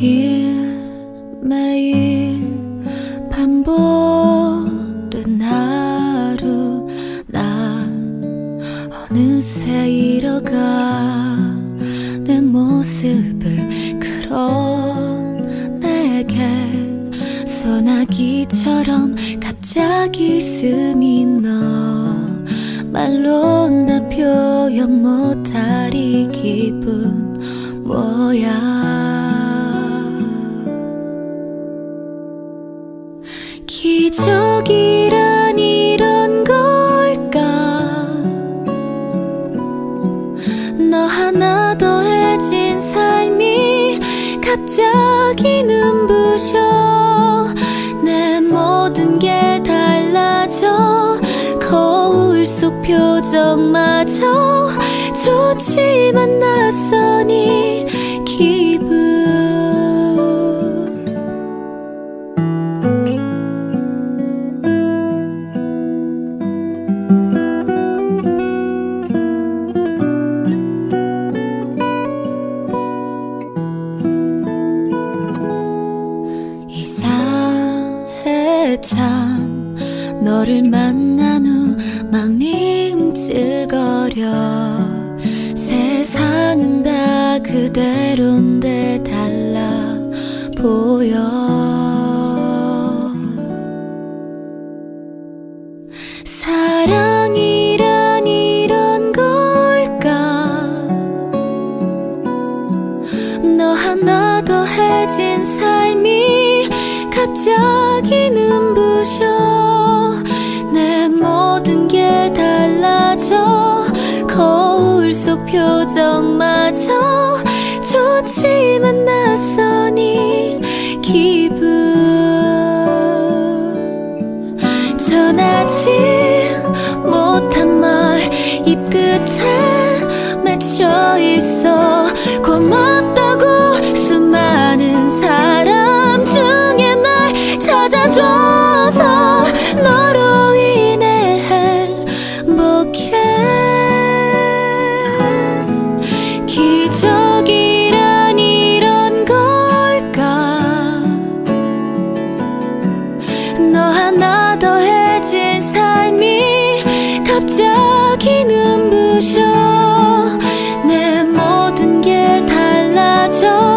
매일 매일 반복된 하루 난 어느새 잃어가 내 모습을 그런 내게 소나기처럼 갑자기 스민 너 말로 나 표현 못할 이 기분 뭐야 기적이란 이런 걸까? 너 하나 더해진 삶이 갑자기 눈부셔. 내 모든 게 달라져. 거울 속 표정마저 좋지만 낯선 이 참 너를 만난 후 맘이 움찔거려. 세상은 다 그대로인데 달라 보여. 사랑이란 이런 걸까? 너 하나 더해진 삶이 갑자기 눈부셔. 내 모든 게 달라져. 거울 속 표정마저. 좋지만 낯 내 모든 게 달라져